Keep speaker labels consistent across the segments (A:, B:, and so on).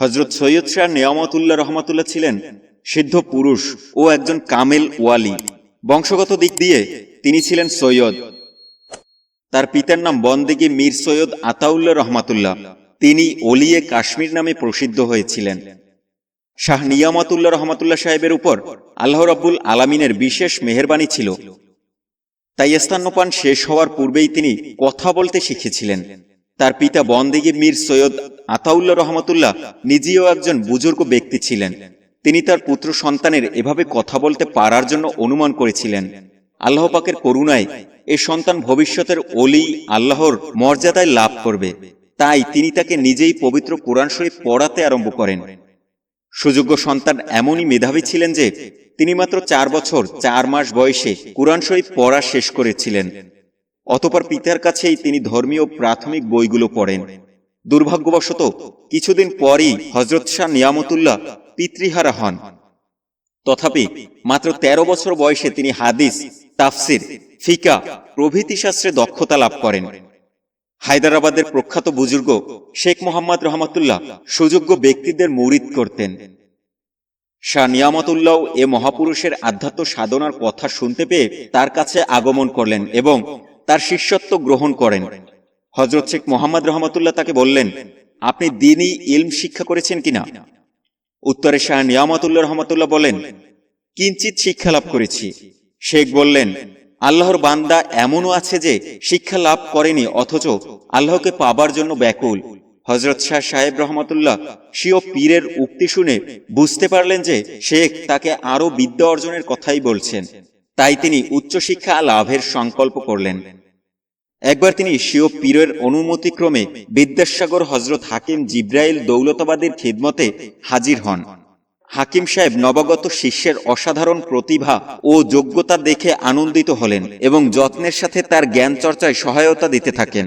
A: হজরত সৈয়দ শাহ নিয়ামতুল্লাহ রহমাতুল্লাহ ছিলেন সিদ্ধ পুরুষ ও একজন কামেল ওয়ালি। বংশগত দিক দিয়ে তিনি ছিলেন সৈয়দ। তার পিতার নাম বন্দেগি মীর সৈয়দ আতাউল্লাহ রহমাতুল্লাহ। তিনি ওলিয়ে কাশ্মীর নামে প্রসিদ্ধ হয়েছিলেন। শাহ নিয়ামতুল্লাহ রহমাতুল্লাহ সাহেবের উপর আল্লাহ রাব্বুল আলামিনের বিশেষ মেহেরবানি ছিল। তাই স্তন্যপান শেষ হওয়ার পূর্বেই তিনি কথা বলতে শিখেছিলেন। তার পিতা বন্দেগি মীর সৈয়দ আতাউল্লাহ রহমতুল্লাহ নিজেও একজন বুজুর্গ ব্যক্তি ছিলেন। তিনি তার পুত্র সন্তানের এভাবে কথা বলতে পারার জন্য অনুমান করেছিলেন। আল্লাহ পাকের করুণায় এ সন্তান ভবিষ্যতের অলি আল্লাহর মর্যাদায় লাভ করবে। তাই তিনি তাকে নিজেই পবিত্র কোরআন শরীফ পড়াতে আরম্ভ করেন। সুযোগ্য সন্তান এমনই মেধাবী ছিলেন যে তিনি মাত্র চার বছর, চার মাস বয়সে কোরআন শরীফ পড়া শেষ করেছিলেন। অতপর পিতার কাছেই তিনি ধর্মীয় প্রাথমিক বইগুলো পড়েন। দুর্ভাগ্যবশত, কিছুদিন পরই হজরত শাহ নিয়ামতুল্লাহ পিতৃহারা হন। তথাপি মাত্র ১৩ বছর বয়সে তিনি হাদিস, তাফসির, ফিকা প্রভৃতি শাস্ত্রে দক্ষতা লাভ করেন। হায়দ্রাবাদের প্রখ্যাত বুজুর্গ শেখ মোহাম্মদ রহমতুল্লাহ সুযোগ্য ব্যক্তিদের মুরিদ করতেন। শাহ নিয়ামতুল্লাহ এ মহাপুরুষের আধ্যাত্ম সাধনার কথা শুনতে পেয়ে তার কাছে আগমন করলেন এবং তার শিষ্যত্ব গ্রহণ করেন। হজরত শেখ মোহাম্মদ রহমতুল্লাহ তাকে বললেন, আপনি দিনই ইলম শিক্ষা করেছেন কিনা? উত্তরে শাহ নিয়ামতুল্লাহ রহমতুল্লাহ বলেন কিঞ্চিত শিক্ষা লাভ করেছি। শেখ বললেন, আল্লাহর বান্দা এমনও আছে যে শিক্ষা লাভ করেনি, অথচ আল্লাহকে পাবার জন্য ব্যাকুল। হজরত শাহ সাহেব রহমতুল্লাহ স্বীয় পীরের উক্তি শুনে বুঝতে পারলেন যে শেখ তাকে আরও বিদ্যা অর্জনের কথাই বলছেন। তাই তিনি উচ্চশিক্ষা লাভের সংকল্প করলেন। একবার তিনি শিও পীরের অনুমতিক্রমে বিদ্যাসাগর হজরত হাকিম জিব্রাইল দৌলতাবাদের খিদমতে হাজির হন। হাকিম সাহেব নবগত শিষ্যের অসাধারণ প্রতিভা ও যোগ্যতা দেখে আনন্দিত হলেন এবং যত্নের সাথে তার জ্ঞান চর্চায় সহায়তা দিতে থাকেন।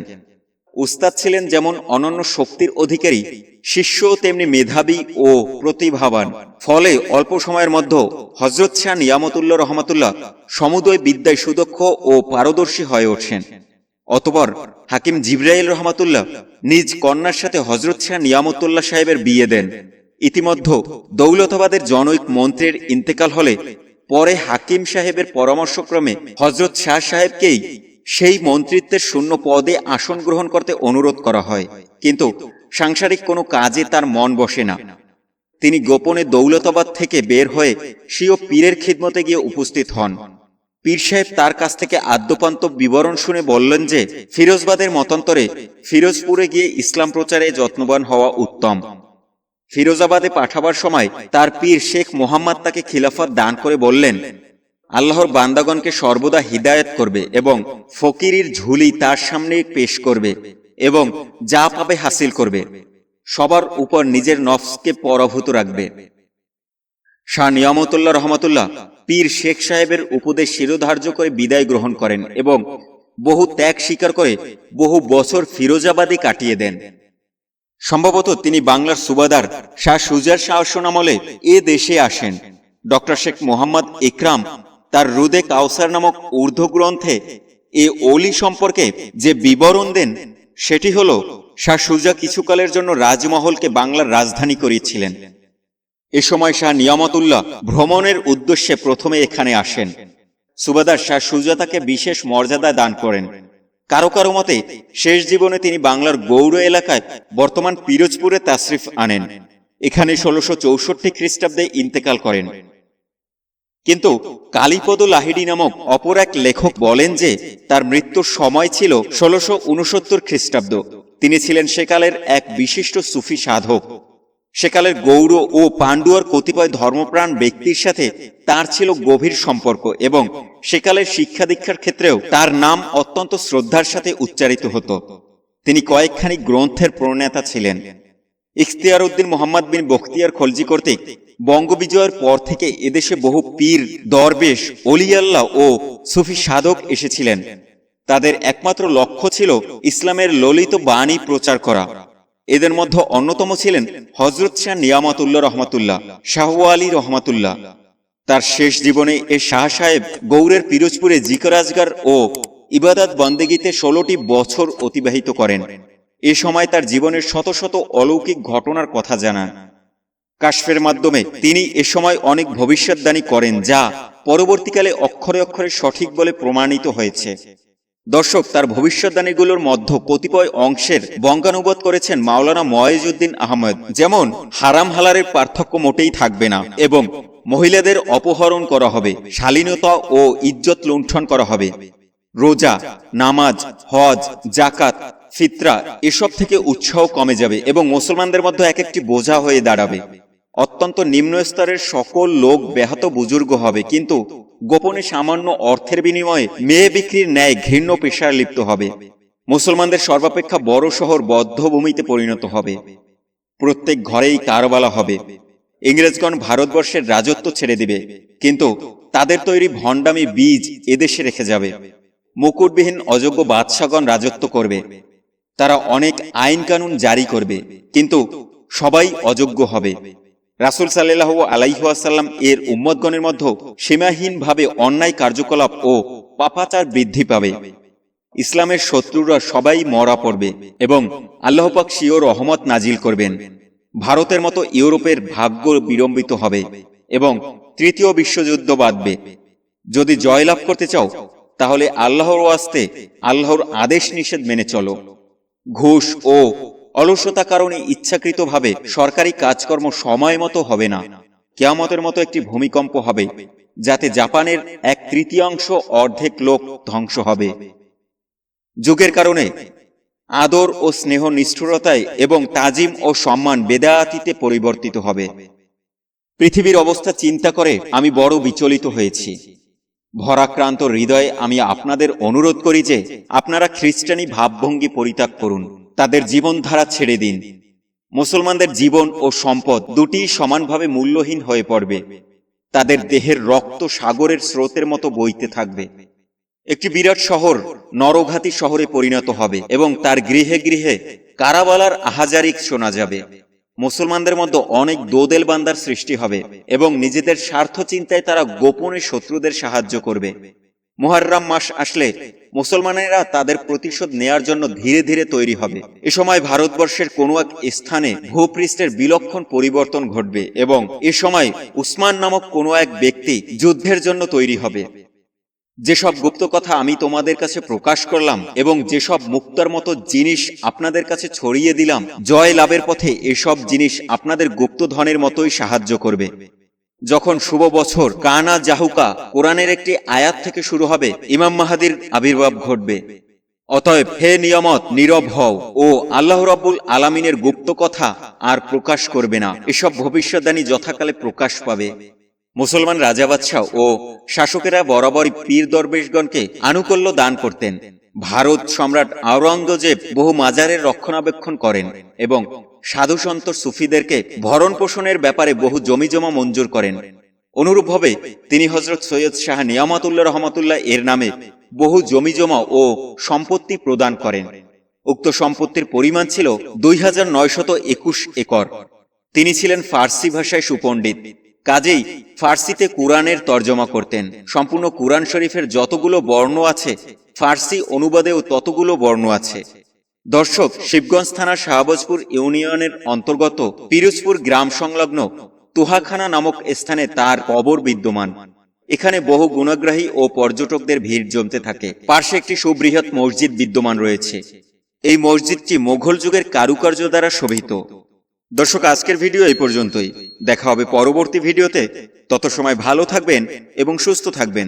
A: উস্তাদ ছিলেন যেমন অনন্য শক্তির অধিকারী, শিষ্যও তেমনি মেধাবী ও প্রতিভাবান। ফলে অল্প সময়ের মধ্যে হজরত শাহ নিয়ামতুল্লাহ রহমতুল্লাহ সমুদয় বিদ্যায় সুদক্ষ ও পারদর্শী হয়ে ওঠেন। অতপর হাকিম জিব্রাইল রহমাতুল্লাহ নিজ কন্যার সাথে হজরত শাহ নিয়ামতুল্লাহ সাহেবের বিয়ে দেন। ইতিমধ্যে দৌলতাবাদের জনৈক মন্ত্রের ইন্তেকাল হলে পরে হাকিম সাহেবের পরামর্শক্রমে হজরত শাহ সাহেবকেই সেই মন্ত্রিত্বের শূন্য পদে আসন গ্রহণ করতে অনুরোধ করা হয়। কিন্তু সাংসারিক কোনো কাজে তার মন বসে না। তিনি গোপনে দৌলতাবাদ থেকে বের হয়ে স্বীয় পীরের খিদমতে গিয়ে উপস্থিত হন। পীর সাহেব তার কাছ থেকে আদ্যপান্ত বিবরণ শুনে বললেন যে, ফিরোজবাদের মতান্তরে ফিরোজপুরে গিয়ে ইসলাম প্রচারে যত্নবান হওয়া উত্তম। ফিরোজাবাদে পাঠাবার সময় তার পীর শেখ মোহাম্মদ তাকে খিলাফত দান করে বললেন আল্লাহর বান্দাগণকে সর্বদা হিদায়ত করবে এবং ফকিরির ঝুলি তার সামনে পেশ করবে এবং যা পাবে হাসিল করবে। সবার উপর নিজের নফসকে পরাভূত রাখবে। শাহ নিয়ামতুল্লাহ রহমতুল্লাহ পীর শেখ সাহেবের উপদেশ শিরোধার্য করে বিদায় গ্রহণ করেন এবং বহু ত্যাগ স্বীকার করে বহু বছর ফিরোজাবাদে কাটিয়ে দেন। সম্ভবত তিনি বাংলার সুবাদার শাহ সুজার শাসন আমলে এ দেশে আসেন। ডক্টর শেখ মোহাম্মদ ইকরাম তার রুদে কাউসার নামক ঊর্ধ্ব গ্রন্থে এ অলি সম্পর্কে যে বিবরণ দেন, সেটি হল, শাহ সুজা কিছুকালের জন্য রাজমহলকে বাংলার রাজধানী করিয়েছিলেন। এ সময় শাহ নিয়ামতুল্লাহ ভ্রমণের উদ্দেশ্যে প্রথমে এখানে আসেন। সুবাদার শাহ সুজা তাকে বিশেষ মর্যাদা দান করেন। কারও কারও মতে, শেষ জীবনে তিনি বাংলার গৌড় এলাকায় বর্তমান পিরোজপুরে তাসরিফ আনেন। এখানে ষোলোশো চৌষট্টি খ্রিস্টাব্দে ইন্তেকাল করেন। কিন্তু কালীপদ লাহিড়ি নামক অপর এক লেখক বলেন যে, তার মৃত্যুর সময় ছিল ষোলশো উনসত্তর খ্রিস্টাব্দ। তিনি ছিলেন সেকালের এক বিশিষ্ট সুফি সাধক। সেকালের গৌড় ও পাণ্ডুয়ার কতিপয় ধর্মপ্রাণ ব্যক্তির সাথে তার ছিল গভীর সম্পর্ক এবং সেকালের শিক্ষা দীক্ষার ক্ষেত্রেও তার নাম অত্যন্ত শ্রদ্ধার সাথে উচ্চারিত হতো। তিনি কয়েকখানি গ্রন্থের প্রণেতা ছিলেন। ইখতিয়ার উদ্দিন মোহাম্মদ বিন বখতিয়ার খলজি কর্তৃক বঙ্গবিজয়ের পর থেকে এদেশে বহু পীর, দরবেশ, অলিয়াল্লাহ ও সুফি সাধক এসেছিলেন। তাদের একমাত্র লক্ষ্য ছিল ইসলামের ললিত বাণী প্রচার করা। এদের মধ্যে অন্যতম ছিলেন হজরত শাহ নিয়ামতুল্লাহ রহমতুল্লাহ, শাহ আলী রহমতুল্লাহ। তার শেষ জীবনে এ শাহ সাহেব গৌড়ের পিরোজপুরে জিকরাজগার ও ইবাদত বন্দেগীতে ষোলোটি বছর অতিবাহিত করেন। এ সময় তার জীবনের শত শত অলৌকিক ঘটনার কথা জানা কাশফের মাধ্যমে তিনি এ সময় অনেক ভবিষ্যৎবাণী করেন যা পরবর্তীকালে অক্ষরে অক্ষরে সঠিক বলে প্রমাণিত হয়েছে। দর্শক, তার ভবিষ্যৎবাণীগুলোর মধ্যে কতিপয় অংশের বঙ্গানুবাদ করেছেন মাওলানা ময়েজউদ্দিন আহমেদ। যেমন, হারাম হালারের পার্থক্য মোটেই থাকবে না এবং মহিলাদের অপহরণ করা হবে, শালীনতা ও ইজ্জত লুণ্ঠন করা হবে। রোজা, নামাজ, হজ জাকাত ফিতরা এসব থেকে উৎসাহ কমে যাবে এবং মুসলমানদের মধ্যে এক একটি বোঝা হয়ে দাঁড়াবে। অত্যন্ত নিম্ন স্তরের সকল লোক ব্যাহত বুজুর্গ হবে, কিন্তু গোপনে সামান্য অর্থের বিনিময়ে মেয়ে বিক্রির ন্যায় ঘৃণ্য পেশায় লিপ্ত হবে। মুসলমানদের সর্বাপেক্ষা বড় শহর বদ্ধভূমিতে পরিণত হবে। প্রত্যেক ঘরেই কারবালা হবে। ইংরেজগণ ভারতবর্ষের রাজত্ব ছেড়ে দিবে, কিন্তু তাদের তৈরি ভণ্ডামি বীজ এদেশে রেখে যাবে। মুকুটবিহীন অযোগ্য বাদশাগণ রাজত্ব করবে। তারা অনেক আইন কানুন জারি করবে, কিন্তু সবাই অযোগ্য হবে। রাসুল সাল্লাহ আলাইহাসাল্লাম এর উম্মতগণের মধ্যে সীমাহীনভাবে অন্যায় কার্যকলাপ ও পাপাচার বৃদ্ধি পাবে। ইসলামের শত্রুরা সবাই মরা পড়বে এবং আল্লাহ পাক শিও রহমত নাজিল করবেন। ভারতের মতো ইউরোপের ভাগ্য বিড়ম্বিত হবে এবং তৃতীয় বিশ্বযুদ্ধ বাঁধবে। যদি জয়লাভ করতে চাও, তাহলে আল্লাহর ওয়াস্তে আল্লাহর আদেশ নিষেধ মেনে চলো। ঘুষ ও অলসতা কারণে ইচ্ছাকৃতভাবে সরকারি কাজকর্ম সময় মতো হবে না। কেয়ামতের মতো একটি ভূমিকম্প হবে, যাতে জাপানের এক তৃতীয়াংশ অর্ধেক লোক ধ্বংস হবে। যুগের কারণে আদর ও স্নেহ নিষ্ঠুরতায় এবং তাজিম ও সম্মান বেদায়াতিতে পরিবর্তিত হবে। পৃথিবীর অবস্থা চিন্তা করে আমি বড় বিচলিত হয়েছি। ভরাক্রান্ত হৃদয়ে আমি আপনাদের অনুরোধ করি যে আপনারা খ্রিস্টানি ভাবভঙ্গি পরিত্যাগ করুন, তাদের জীবনধারা ছেড়ে দিন। মুসলমানদের জীবন ও সম্পদ দুটি সমানভাবে মূল্যহীন হয়ে পড়বে। তাদের দেহের রক্ত সাগরের স্রোতের মতো বইতে থাকবে। একটি বিরাট শহর নরঘাতী শহরে পরিণত হবে এবং তার গৃহে গৃহে কারাবালার আহাজারিক শোনা যাবে। মুসলমানদের মধ্যে অনেক দোদেল বান্দার সৃষ্টি হবে এবং নিজেদের স্বার্থ চিন্তায় তারা গোপনে শত্রুদের সাহায্য করবে। মুহাররাম মাস আসলে মুসলমানেরা তাদের প্রতিশোধ নেয়ার জন্য ধীরে ধীরে তৈরি হবে। এ সময় ভারতবর্ষের কোনো এক স্থানে ভূপৃষ্ঠের বিলক্ষণ পরিবর্তন ঘটবে এবং এ সময় উসমান নামক কোনো এক ব্যক্তি যুদ্ধের জন্য তৈরি হবে। যেসব গুপ্ত কথা আমি তোমাদের কাছে প্রকাশ করলাম এবং যেসব মুক্তার মতো জিনিস আপনাদের কাছে ছড়িয়ে দিলাম, জয় লাভের পথে এসব জিনিস আপনাদের গুপ্তধনের মতোই সাহায্য করবে। যখন শুভ বছর, কানা জাহুকা, কোরআনের একটি আয়াত থেকে শুরু হবে, ইমাম মাহাদির আবির্ভাব ঘটবে। অতএব হে নিয়মত, নীরব হও ও আল্লাহ রাব্বুল আলামিনের গুপ্ত কথা আর প্রকাশ করবে না। এসব ভবিষ্যৎবাণী যথাকালে প্রকাশ পাবে। মুসলমান রাজা বাদশাহ ও শাসকেরা বরাবরই পীর দরবেশগণকে আনুকূল্য দান করতেন। ভারত সম্রাট আওরঙ্গজেব বহু মাজারের রক্ষণাবেক্ষণ করেন এবং সাধু সন্ত সুফিদেরকে ভরণ পোষণের ব্যাপারে বহু জমি জমা মঞ্জুর করেন। অনুরূপভাবে তিনি হজরত সৈয়দ শাহ নিয়ামাতুল্লাহ রহমাতুল্লাহ এর নামে বহু জমি জমা ও সম্পত্তি প্রদান করেন। উক্ত সম্পত্তির পরিমাণ ছিল দুই একর। তিনি ছিলেন ফার্সি ভাষায় সুপণ্ডিত। কাজেই ফার্সিতে কুরআনের তর্জমা করতেন। সম্পূর্ণ কুরআন শরীফের যতগুলো বর্ণ আছে, ফার্সি অনুবাদেও ততগুলো বর্ণ আছে। দর্শক, শিবগঞ্জ থানা শাহবাজপুর ইউনিয়নের অন্তর্গত পিরোজপুর গ্রাম সংলগ্ন তুহাখানা নামক স্থানে তার কবর বিদ্যমান। এখানে বহু গুণগ্রাহী ও পর্যটকদের ভিড় জমতে থাকে। পার্শ্বে একটি সুবৃহৎ মসজিদ বিদ্যমান রয়েছে। এই মসজিদটি মোঘল যুগের কারুকার্য দ্বারা শোভিত। দর্শক, আজকের ভিডিও এই পর্যন্তই। দেখা হবে পরবর্তী ভিডিওতে। তত সময় ভালো থাকবেন এবং সুস্থ থাকবেন।